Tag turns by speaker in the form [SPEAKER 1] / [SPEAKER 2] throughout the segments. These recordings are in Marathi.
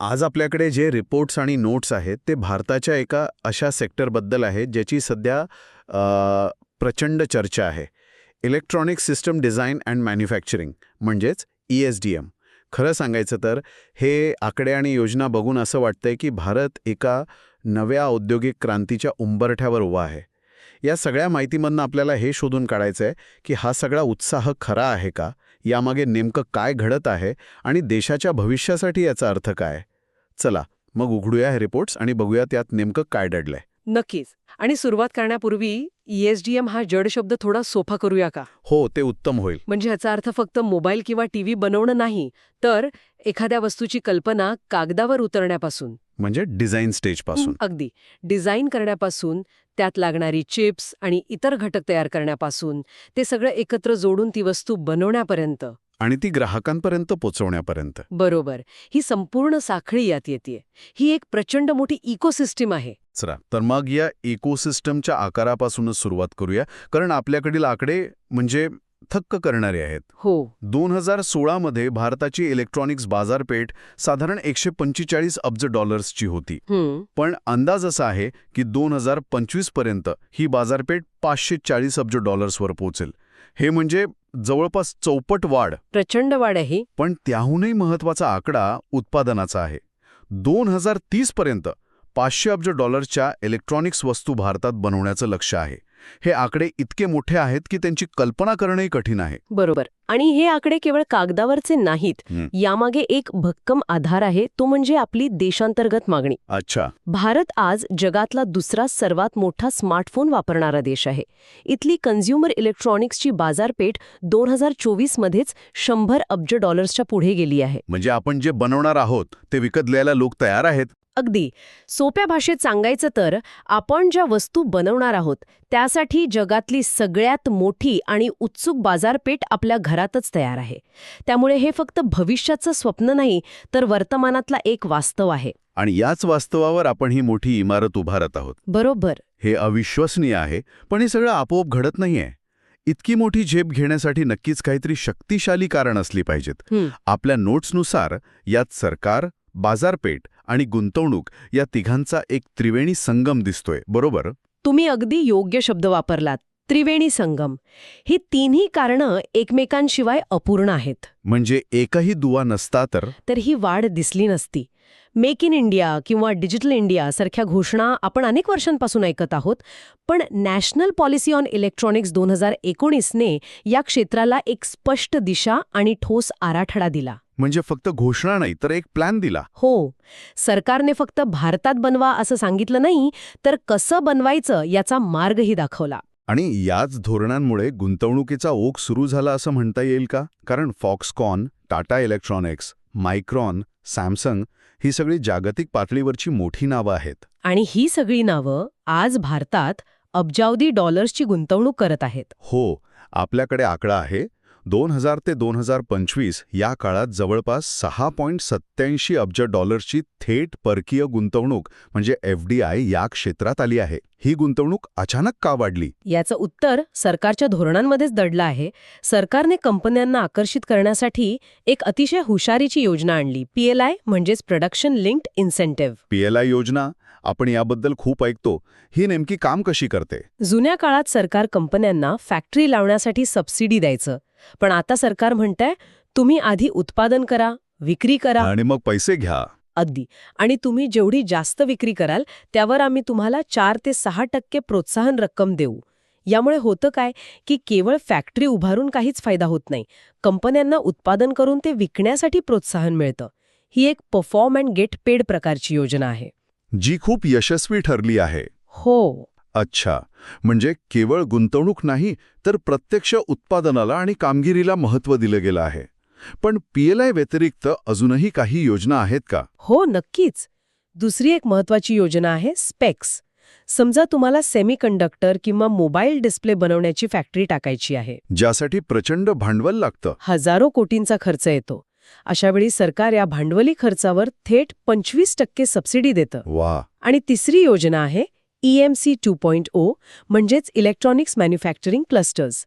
[SPEAKER 1] आज आपल्याकडे जे रिपोर्ट्स आणि नोट्स आहेत ते भारताच्या एका अशा सेक्टरबद्दल आहेत ज्याची सध्या प्रचंड चर्चा आहे. Electronic system design and manufacturing म्हणजेच ई एस डी एम खरं सांगायचं तर हे आकडे आणि योजना बघून असं वाटतंय की भारत एका नव्या औद्योगिक क्रांतीच्या उंबरठ्यावर उभा आहे. या सगळ्या माहितीमधनं आपल्याला हे शोधून काढायचं आहे की हा सगळा उत्साह खरा आहे का? यामागे नेमकं काय घडत आहे आणि देशाच्या भविष्यासाठी याचा अर्थ काय? चला मग उघडूया हे रिपोर्ट्स आणि बघूया त्यात नेमकं काय दडलंय
[SPEAKER 2] नक्कीच. आणि सुरुवात करण्यापूर्वी E ईएसडीएम हा जड शब्द थोडा सोपा करूया का?
[SPEAKER 1] हो ते उत्तम होईल.
[SPEAKER 2] म्हणजे ह्याचा अर्थ फक्त मोबाईल किंवा टीव्ही बनवणं नाही तर एखाद्या वस्तूची कल्पना कागदावर उतरण्यापासून.
[SPEAKER 1] म्हणजे डिझाईन स्टेजपासून.
[SPEAKER 2] अगदी. डिझाईन करण्यापासून त्यात लागणारी चिप्स आणि इतर घटक तयार करण्यापासून ते सगळं एकत्र जोडून ती वस्तू बनवण्यापर्यंत.
[SPEAKER 1] आणि ती ग्राहकांपर्यंत पोचवण्यापर्यंत.
[SPEAKER 2] बरोबर. ही संपूर्ण साखळी यात येते ही एक प्रचंड मोठी इकोसिस्टीम आहे.
[SPEAKER 1] चला तर मग या इकोसिस्टमच्या आकारापासूनच सुरुवात करूया. कारण आपल्याकडील आकडे म्हणजे थक्क करणारे आहेत.
[SPEAKER 2] हो.
[SPEAKER 1] दोन हजार सोळामध्ये भारताची इलेक्ट्रॉनिक्स बाजारपेठ साधारण एकशे पंचेचाळीस अब्ज डॉलर्सची होती. पण अंदाज असा आहे की दोन हजार पंचवीसपर्यंत ही बाजारपेठ पाचशे चाळीस अब्ज डॉलर्सवर पोहोचेल. हे म्हणजे जवळपास चौपट वाढ.
[SPEAKER 2] प्रचंड वाढ आहे
[SPEAKER 1] पण त्याहूनही महत्त्वाचा आकडा उत्पादनाचा आहे. दोन हजार तीस पर्यंत पाचशे अब्ज डॉलर्सच्या इलेक्ट्रॉनिक्स वस्तू भारतात बनवण्याचं लक्ष आहे. हे आकडे इतके मोठे आहेत की त्यांची कल्पना करणंही कठीण आहे.
[SPEAKER 2] बरोबर. आणि हे आकडे केवळ कागदावरचे नाहीत. यामागे एक भक्कम आधार आहे तो म्हणजे आपली देशांतर्गत मागणी.
[SPEAKER 1] अच्छा.
[SPEAKER 2] भारत आज जगातला दुसरा सर्वात मोठा स्मार्टफोन वापरणारा देश आहे. इथली कन्झ्युमर इलेक्ट्रॉनिक्सची बाजारपेठ दोन हजार चोवीसमध्येच शंभर अब्ज डॉलर्सच्या पुढे गेली आहे.
[SPEAKER 1] म्हणजे आपण जे बनवणार आहोत ते विकत घ्यायला लोक तयार आहेत?
[SPEAKER 2] अगदी. सोप्या भाषेत सांगायचं तर आपण ज्या वस्तू बनवणार आहोत त्यासाठी जगातली सगळ्यात मोठी आणि उत्सुक बाजारपेठ आपल्या घरातच तयार आहे. त्यामुळे हे फक्त भविष्याचं स्वप्न नाही तर वर्तमानातला एक वास्तव आहे.
[SPEAKER 1] आणि याच वास्तवावर आपण ही मोठी इमारत उभारत आहोत.
[SPEAKER 2] बरोबर.
[SPEAKER 1] हे अविश्वसनीय आहे पण हे सगळं आपोआप घडत नाहीये. इतकी मोठी झेप घेण्यासाठी नक्कीच काहीतरी शक्तिशाली कारण असली पाहिजेत. आपल्या नोट्सनुसार यात सरकार बाजारपेठ आणि गुंतवणूक या तिघांचा एक त्रिवेणी संगम दिसतोय. बरोबर?
[SPEAKER 2] तुम्ही अगदी योग्य शब्द वापरलात. त्रिवेणी संगम. ही तिन्ही कारणं एकमेकांशिवाय अपूर्ण आहेत.
[SPEAKER 1] म्हणजे एकही दुवा नसता तर?
[SPEAKER 2] तर ही वाढ दिसली नसती. मेक इन इंडिया किंवा डिजिटल इंडिया सारख्या घोषणा आपण अनेक वर्षांपासून ऐकत आहोत पण नॅशनल पॉलिसी ऑन इलेक्ट्रॉनिक्स दोन हजार एकोणीसने या क्षेत्राला एक स्पष्ट दिशा आणि ठोस आराखडा दिला.
[SPEAKER 1] म्हणजे फक्त घोषणा नाही तर एक प्लॅन दिला.
[SPEAKER 2] हो. सरकारने फक्त भारतात बनवा असं सांगितलं नाही तर कसं बनवायचं याचा मार्गही दाखवला.
[SPEAKER 1] आणि याच धोरणांमुळे गुंतवणुकीचा ओघ सुरू झाला असं म्हणता येईल का? कारण Foxconn Tata electronics Micron Samsung ही सगळी जागतिक पातळीवरची मोठी नावं आहेत.
[SPEAKER 2] आणि ही सगळी नावं आज भारतात अब्जावधी डॉलर्सची गुंतवणूक करत आहेत.
[SPEAKER 1] हो आपल्याकडे आकडा आहे दोन हजार ते दोन हजार पंचवीस या काळात जवळपास सहा पॉईंट सत्याऐंशी अब्ज डॉलर्सची थेट परकीय गुंतवणूक म्हणजे एफ डी आय या क्षेत्रात आली आहे. ही गुंतवणूक अचानक का वाढली?
[SPEAKER 2] याचं उत्तर सरकारच्या धोरणांमध्येच दडलं आहे. सरकारने कंपन्यांना आकर्षित करण्यासाठी एक अतिशय हुशारीची योजना आणली. पीएलआय म्हणजेच प्रोडक्शन लिंक्ड इन्सेंटिव्ह
[SPEAKER 1] पीएलआय योजना? आपण याबद्दल खूप ऐकतो. ही नेमकी काम कशी करते?
[SPEAKER 2] जुन्या काळात सरकार कंपन्यांना फॅक्टरी लावण्यासाठी सबसिडी द्यायचं. पण आता सरकार म्हणतंय तुम्ही आधी उत्पादन करा विक्री करा.
[SPEAKER 1] आणि मग पैसे घ्या.
[SPEAKER 2] अगदी. आणि तुम्ही जेवढी जास्त विक्री कराल त्यावर आम्ही तुम्हाला चार ते सहा टक्के प्रोत्साहन रक्कम देऊ. यामुळे होतं काय की केवळ फॅक्टरी उभारून काहीच फायदा होत नाही. कंपन्यांना उत्पादन करून ते विकण्यासाठी प्रोत्साहन मिळतं. ही एक परफॉर्म अँड गेट पेड प्रकारची योजना आहे.
[SPEAKER 1] जी खूप यशस्वी ठरली आहे.
[SPEAKER 2] हो.
[SPEAKER 1] अच्छा. म्हणजे केवळ गुंतवणूक नाही तर प्रत्यक्ष उत्पादनाला आणि कामगिरीला महत्त्व दिलं गेलं आहे. पण पीएलआय व्यतिरिक्त अजूनही काही योजना आहेत का?
[SPEAKER 2] हो नक्कीच. दुसरी एक महत्वाची योजना आहे स्पेक्स. समजा तुम्हाला सेमीकंडक्टर किंवा मोबाईल डिस्प्ले बनवण्याची फॅक्टरी टाकायची आहे.
[SPEAKER 1] ज्यासाठी प्रचंड भांडवल लागतं.
[SPEAKER 2] हजारो कोटींचा खर्च येतो. अशावेळी सरकार या भांडवली खर्चावर थेट पंचवीस टक्के सबसिडी देतं.
[SPEAKER 1] वा.
[SPEAKER 2] आणि तिसरी योजना आहे ईएमसी टू पॉइंट ओ म्हणजेच इलेक्ट्रॉनिक्स मॅन्युफॅक्चरिंग क्लस्टर्स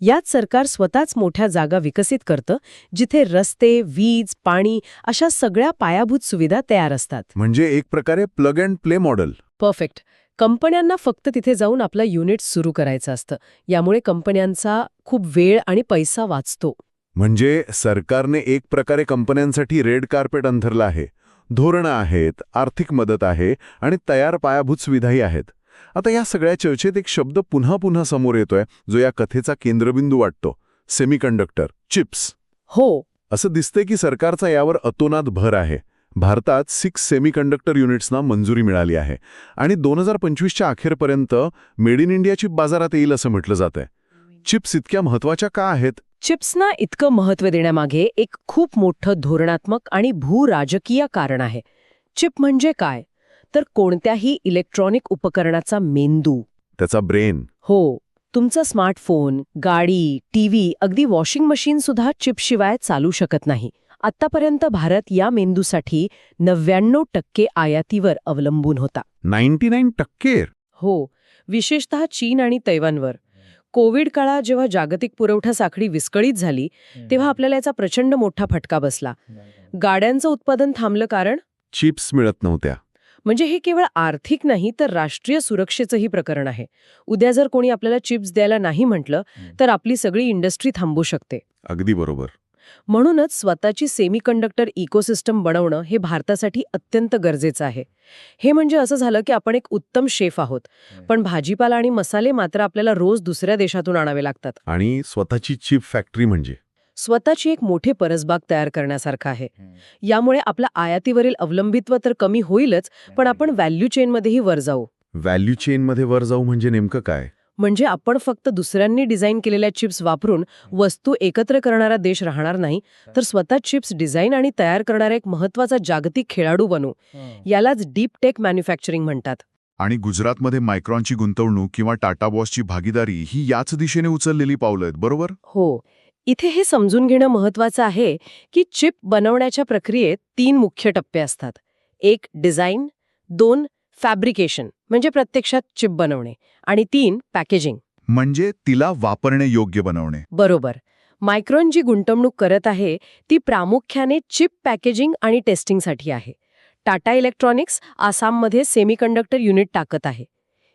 [SPEAKER 2] यात सरकार स्वतःच मोठ्या जागा विकसित करतं जिथे रस्ते वीज पाणी अशा सगळ्या पायाभूत सुविधा तयार असतात.
[SPEAKER 1] म्हणजे एक प्रकारे plug and play model
[SPEAKER 2] perfect कंपन्यांना फक्त तिथे जाऊन आपलं युनिट सुरू करायचं असतं. यामुळे कंपन्यांचा खूप वेळ आणि पैसा वाचतो.
[SPEAKER 1] म्हणजे सरकारने एक प्रकारे कंपन्यांसाठी रेड कार्पेट अंथरलं आहे. धोरणं आहेत आर्थिक मदत आहे आणि तयार पायाभूत सुविधाही आहेत. आता या सगळ्या चर्चेत एक शब्द पुन्हा पुन्हा समोर येतोय जो या कथेचा केंद्रबिंदू वाटतो. Semiconductor chips.
[SPEAKER 2] हो.
[SPEAKER 1] असं दिसतंय की सरकारचा यावर अतोनात भर आहे. भारतात सिक्स सेमीकंडक्टर युनिट्सना मंजुरी मिळाली आहे. आणि दोन हजार पंचवीसच्या अखेरपर्यंत मेड इन इंडिया चिप बाजारात येईल असं म्हटलं जातंय. चिप्स इतक्या महत्त्वाच्या का आहेत?
[SPEAKER 2] चिप्सना इतकं महत्त्व देण्यामागे एक खूप मोठं धोरणात्मक आणि भूराजकीय कारण आहे. चिप म्हणजे काय? तर कोणत्याही इलेक्ट्रॉनिक उपकरणाचा मेंदू.
[SPEAKER 1] त्याचा ब्रेन.
[SPEAKER 2] हो. तुमचा स्मार्टफोन गाडी टीव्ही अगदी वॉशिंग मशीन सुद्धा चिपशिवाय चालू शकत नाही. आतापर्यंत भारत या मेंदूसाठी नव्याण्णव टक्के आयातीवर अवलंबून होता.
[SPEAKER 1] नाईन्टी नाईन टक्के.
[SPEAKER 2] हो. विशेषतः चीन आणि तैवानवर. कोविड काळात जेव्हा जागतिक पुरवठा साखळी विस्कळीत झाली तेव्हा आपल्याला याचा प्रचंड मोठा फटका बसला. गाड्यांचं उत्पादन थांबलं कारण?
[SPEAKER 1] चिप्स मिळत नव्हत्या.
[SPEAKER 2] म्हणजे हे केवळ आर्थिक नाही तर राष्ट्रीय सुरक्षेचंही प्रकरण आहे. उद्या जर कोणी आपल्याला चिप्स द्यायला नाही म्हटलं तर आपली सगळी इंडस्ट्री थांबू शकते.
[SPEAKER 1] अगदी बरोबर.
[SPEAKER 2] म्हणूनच स्वतःची सेमीकंडक्टर इकोसिस्टम बनवणं हे भारतासाठी अत्यंत गरजेचं आहे. हे म्हणजे असं झालं की आपण एक उत्तम शेफ आहोत. पण भाजीपाला आणि मसाले मात्र आपल्याला रोज दुसऱ्या देशातून आणावे लागतात.
[SPEAKER 1] आणि स्वतःची चिप फॅक्टरी म्हणजे?
[SPEAKER 2] स्वतःची एक मोठी परसबाग तयार करण्यासारखं आहे. यामुळे आपल्या आयातीवरील अवलंबित्व तर कमी होईलच पण आपण व्हॅल्यू चेनमध्येही वर जाऊ.
[SPEAKER 1] व्हॅल्यू चेनमध्ये वर जाऊ म्हणजे नेमकं काय?
[SPEAKER 2] म्हणजे आपण फक्त दुसऱ्यांनी डिझाईन केलेल्या चिप्स वापरून वस्तू एकत्र करणारा देश राहणार नाही तर स्वतः चिप्स डिझाईन आणि तयार करणारा एक महत्त्वाचा जागतिक खेळाडू बनू. यालाच डीप टेक मॅन्युफॅक्चरिंग म्हणतात.
[SPEAKER 3] आणि गुजरातमध्ये मायक्रॉनची गुंतवणूक किंवा टाटा बॉसची भागीदारी ही याच दिशेने उचललेली पावलं आहेत बरोबर?
[SPEAKER 2] हो. इथे हे समजून घेणं महत्वाचं आहे की चिप बनवण्याच्या प्रक्रियेत तीन मुख्य टप्पे असतात. एक डिझाईन. दोन फॅब्रिकेशन. म्हणजे प्रत्यक्षात चिप बनवणे. आणि तीन पॅकेजिंग.
[SPEAKER 3] म्हणजे तिला वापरणे योग्य बनवणे.
[SPEAKER 2] बरोबर. मायक्रॉन जी गुंतवणूक करत आहे ती प्रामुख्याने चिप पॅकेजिंग आणि टेस्टिंगसाठी आहे. टाटा इलेक्ट्रॉनिक्स आसाममध्ये सेमीकंडक्टर युनिट टाकत आहे.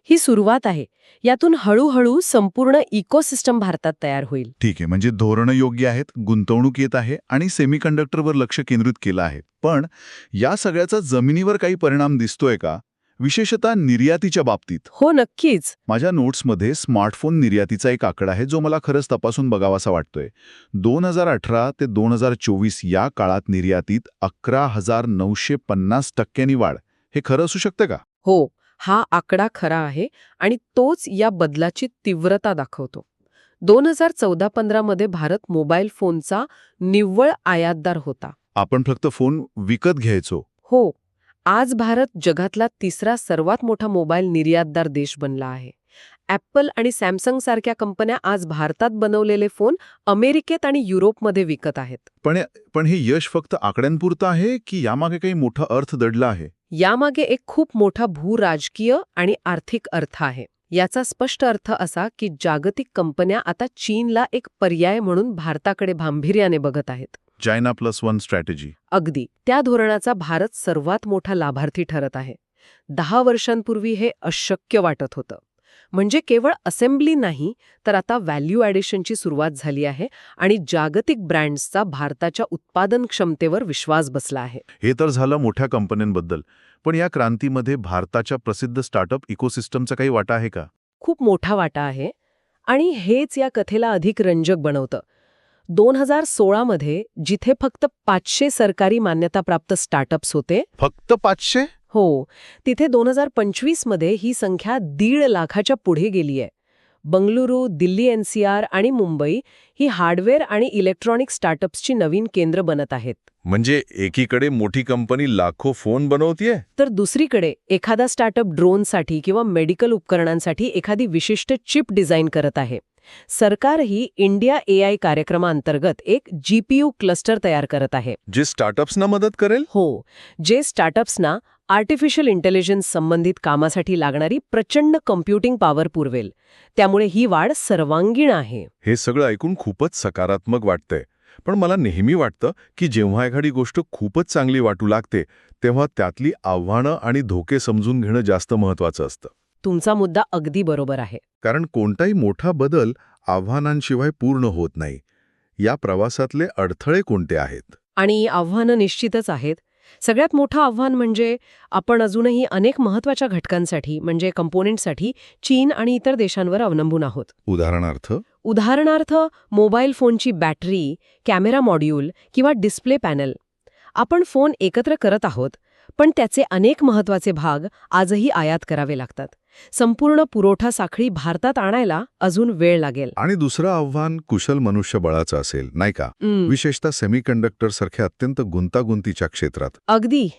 [SPEAKER 2] ही सुरुवात आहे. यातून हळूहळू संपूर्ण इकोसिस्टम भारतात तयार होईल.
[SPEAKER 3] ठीक आहे. म्हणजे धोरणं योग्य आहेत गुंतवणूक येत आहे आणि सेमीकंडक्टरवर लक्ष केंद्रित केलं आहे. पण या सगळ्याचा जमिनीवर काही परिणाम दिसतोय का? विशेषतः निर्यातीच्या बाबतीत.
[SPEAKER 2] हो नक्कीच.
[SPEAKER 3] माझ्या नोट्समध्ये स्मार्टफोन निर्यातीचा एक आकडा आहे जो मला खरंच तपासून बघावासा वाटतोय. दोन हजार अठरा ते दोन हजार चोवीस या काळात निर्यातीत अकरा हजार नऊशे पन्नास टक्क्यांनी वाढ. हे खरं असू शकतं का?
[SPEAKER 2] हो हा आकडा खरा आहे आणि तोच या बदलाची तीव्रता दाखवतो. दोन हजार चौदा पंधरामध्ये भारत मोबाईल फोनचा निव्वळ आयातदार होता.
[SPEAKER 3] आपण फक्त फोन विकत घ्यायचो.
[SPEAKER 2] हो आज भारत जगातला तिसरा सर्वात मोठा मोबाईल निर्यातदार देश बनला आहे. ॲपल आणि सॅमसंग सारख्या कंपन्या आज भारतात बनवलेले फोन अमेरिकेत आणि युरोपमध्ये विकत आहेत.
[SPEAKER 3] पण पण हे यश फक्त आकड्यांपुरतं आहे की यामागे काही मोठा अर्थ दडला आहे?
[SPEAKER 2] यामागे एक खूप मोठा भूराजकीय आणि आर्थिक अर्थ आहे. याचा स्पष्ट अर्थ असा की जागतिक कंपन्या आता चीनला एक पर्याय म्हणून भारताकडे भांभिर्याने बघत आहेत.
[SPEAKER 3] China plus one strategy.
[SPEAKER 2] अगदी. त्या धोरणाचा भारत सर्वात मोठा लाभार्थी ठरत आहे. दहा वर्षांपूर्वी हे अशक्य वाटत होतं. म्हणजे केवळ असेंब्ली नाही तर आता व्हॅल्यू ॲडिशनची सुरुवात झाली आहे आणि जागतिक ब्रँड्सचा भारताच्या उत्पादन क्षमतेवर विश्वास बसला आहे.
[SPEAKER 3] हे तर झालं मोठ्या कंपन्यांबद्दल. पण या क्रांतीमध्ये भारताच्या प्रसिद्ध स्टार्टअप इकोसिस्टमचा काही वाटा आहे का?
[SPEAKER 2] खूप मोठा वाटा आहे. आणि हेच या कथेला अधिक रंजक बनवतं. दोन हजार सोळामध्ये जिथे फक्त पाचशे सरकारी मान्यताप्राप्त स्टार्टअप्स होते.
[SPEAKER 3] फक्त पाचशे?
[SPEAKER 2] हो. तिथे दोन हजार पंचवीसमध्ये ही संख्या दीड लाखाच्या पुढे गेली आहे बंगळुरू दिल्ली एनसीआर आणि मुंबई ही हार्डवेअर आणि इलेक्ट्रॉनिक स्टार्टअप्सची नवीन केंद्र बनत आहेत.
[SPEAKER 4] म्हणजे एकीकडे मोठी कंपनी लाखो फोन बनवतीये?
[SPEAKER 2] तर दुसरीकडे एखादा स्टार्टअप ड्रोनसाठी किंवा मेडिकल उपकरणांसाठी एखादी विशिष्ट चिप डिझाईन करत आहे. सरकारही इंडिया एआय कार्यक्रमाअंतर्गत एक जीपीयू क्लस्टर तयार करत आहे.
[SPEAKER 4] जे स्टार्टअप्सना मदत करेल?
[SPEAKER 2] हो जे स्टार्टअप्सना आर्टिफिशियल इंटेलिजन्स संबंधित कामासाठी लागणारी प्रचंड कम्प्युटिंग पॉवर पुरवेल. त्यामुळे ही वाढ सर्वांगीण आहे.
[SPEAKER 4] हे सगळं ऐकून खूपच सकारात्मक वाटतंय. पण मला नेहमी वाटतं की जेव्हा एखादी गोष्ट खूपच चांगली वाटू लागते तेव्हा त्यातली आव्हानं आणि धोके समजून घेणं जास्त महत्वाचं असतं.
[SPEAKER 2] तुमचा मुद्दा अगदी बरोबर आहे.
[SPEAKER 4] कारण कोणताही मोठा बदल आव्हानांशिवाय पूर्ण होत नाही. या प्रवासातले अडथळे कोणते आहेत?
[SPEAKER 2] आणि आव्हानं निश्चितच आहेत. सगळ्यात मोठं आव्हान म्हणजे आपण अजूनही अनेक महत्त्वाच्या घटकांसाठी म्हणजे कंपोनेंटसाठी चीन आणि इतर देशांवर अवलंबून आहोत.
[SPEAKER 4] उदाहरणार्थ?
[SPEAKER 2] उदाहरणार्थ मोबाईल फोनची बॅटरी कॅमेरा मॉड्यूल किंवा डिस्प्ले पॅनल. आपण फोन एकत्र करत आहोत पण त्याचे अनेक महत्त्वाचे भाग आजही आयात करावे लागतात. संपूर्ण पुरवठा साखळी भारतात आणायला अजून वेळ लागेल.
[SPEAKER 4] आणि दुसरं आव्हान कुशल मनुष्यबळाचं असेल नाही का? विशेषतः सेमीकंडक्टर सारख्या अत्यंत गुंतागुंतीच्या क्षेत्रात.
[SPEAKER 2] अगदी.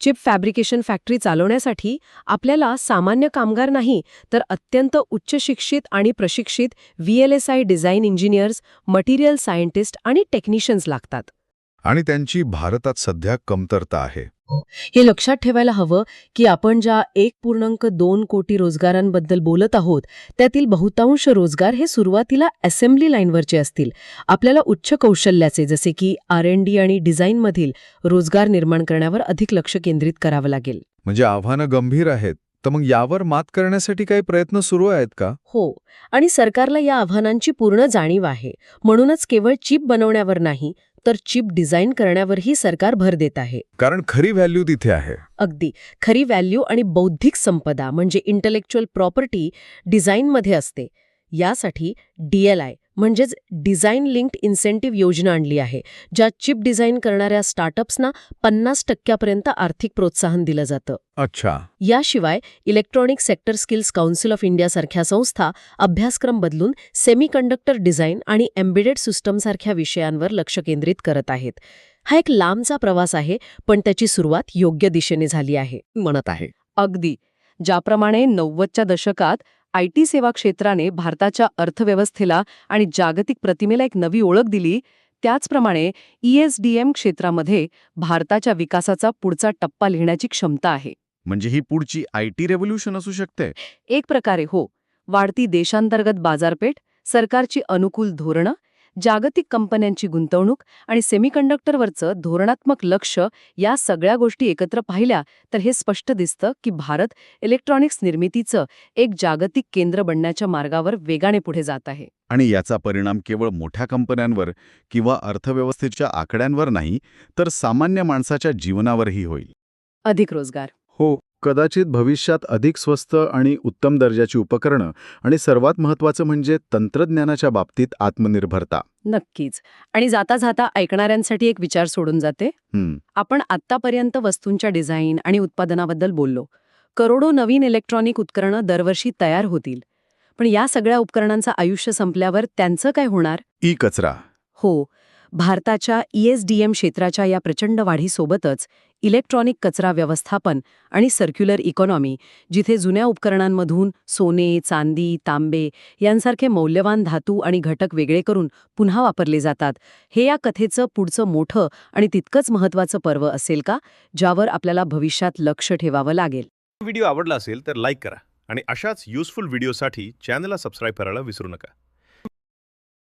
[SPEAKER 2] चिप फॅब्रिकेशन फॅक्टरी चालवण्यासाठी आपल्याला सामान्य कामगार नाही तर अत्यंत उच्च शिक्षित आणि प्रशिक्षित VLSI design engineers material scientist आणि टेक्निशियन्स लागतात.
[SPEAKER 4] आणि त्यांची भारतात सध्या कमतरता आहे.
[SPEAKER 2] हे लक्षात ठेवायला हवं की आपण ज्या एक पूर्णांक दोन कोटी रोजगारांबद्दल बोलत आहोत त्यातील बहुतांश रोजगार हे सुरुवातीला असेंब्ली लाईनवरचे असतील. आपल्याला उच्च कौशल्याचे जसे की आर एन डी आणि डिझाईनमधील रोजगार निर्माण करण्यावर अधिक लक्ष केंद्रित करावं लागेल.
[SPEAKER 4] म्हणजे आव्हानं गंभीर आहेत तर मग यावर मात करण्यासाठी काही प्रयत्न सुरू आहेत का?
[SPEAKER 2] हो आणि सरकारला या आव्हानांची पूर्ण जाणीव आहे. म्हणूनच केवळ चिप बनवण्यावर नाही तर चिप डिझाईन करण्यावरही सरकार भर देत आहे.
[SPEAKER 4] कारण खरी व्हॅल्यू तिथे आहे.
[SPEAKER 2] अगदी. खरी व्हॅल्यू आणि बौद्धिक संपदा म्हणजे इंटलेक्च्युअल प्रॉपर्टी डिझाईनमध्ये असते. यासाठी डीएलआय म्हणजेच डिझाईन लिंक्ड इन्सेंटिव्ह योजना आणली आहे ज्यात चिप डिझाईन करणाऱ्या स्टार्टअप्सना पन्नास टक्क्यापर्यंत आर्थिक प्रोत्साहन दिलं जातं.
[SPEAKER 4] अच्छा.
[SPEAKER 2] याशिवाय electronic sector skills council of इंडियासारख्या संस्था अभ्यासक्रम बदलून सेमीकंडक्टर डिझाईन आणि एम्बेडेड सिस्टमसारख्या विषयांवर लक्ष केंद्रित करत आहेत. हा एक लांबचा प्रवास आहे पण त्याची सुरुवात योग्य दिशेने झाली आहे. म्हणत आहे. अगदी. ज्याप्रमाणे नव्वदच्या दशकात आय टी सेवा क्षेत्राने भारताच्या अर्थव्यवस्थेला आणि जागतिक प्रतिमेला एक नवी ओळख दिली. त्याचप्रमाणे ईएसडीएम क्षेत्रामध्ये भारताच्या विकासाचा पुढचा टप्पा लिहिण्याची क्षमता आहे.
[SPEAKER 1] म्हणजे ही पुढची आय टी रेव्होल्युशन असू शकते?
[SPEAKER 2] एक प्रकारे हो. वाढती देशांतर्गत बाजारपेठ सरकारची अनुकूल धोरणं जागतिक कंपन्यांची गुंतवणूक आणि सेमीकंडक्टरवरचं धोरणात्मक लक्ष या सगळ्या गोष्टी एकत्र पाहिल्या तर हे स्पष्ट दिसतं की भारत इलेक्ट्रॉनिक्स निर्मितीचं एक जागतिक केंद्र बनण्याच्या मार्गावर वेगाने पुढे जात आहे.
[SPEAKER 1] आणि याचा परिणाम केवळ मोठ्या कंपन्यांवर किंवा अर्थव्यवस्थेच्या आकड्यांवर नाही तर सामान्य माणसाच्या जीवनावरही होईल.
[SPEAKER 2] अधिक रोजगार.
[SPEAKER 1] हो. कदाचित भविष्यात अधिक स्वस्त आणि उत्तम दर्जाची उपकरणं आणि सर्वात महत्त्वाचं म्हणजे तंत्रज्ञानाच्या बाबतीत आत्मनिर्भरता.
[SPEAKER 2] नक्कीच. आणि जाता जाता ऐकणाऱ्यांसाठी एक विचार सोडून जाते. आपण आत्तापर्यंत वस्तूंच्या डिझाईन आणि उत्पादनाबद्दल बोललो. करोडो नवीन इलेक्ट्रॉनिक उपकरणं दरवर्षी तयार होतील. पण या सगळ्या उपकरणांचं आयुष्य संपल्यावर त्यांचं काय होणार?
[SPEAKER 1] ई कचरा.
[SPEAKER 2] हो. भारताच्या ईएसडीएम क्षेत्राच्या या प्रचंड वाढीसोबतच इलेक्ट्रॉनिक कचरा व्यवस्थापन आणि सर्क्युलर इकॉनॉमी जिथे जुन्या उपकरणांमधून सोने चांदी तांबे यांसारखे मौल्यवान धातू आणि घटक वेगळे करून पुन्हा वापरले जातात. हे या कथेचं पुढचं मोठं आणि तितकंच महत्वाचं पर्व असेल का? ज्यावर आपल्याला भविष्यात लक्ष ठेवावं लागेल.
[SPEAKER 5] व्हिडिओ आवडला असेल तर लाईक करा आणि अशाच युजफुल व्हिडिओसाठी चॅनलला सबस्क्राईब करायला विसरू नका.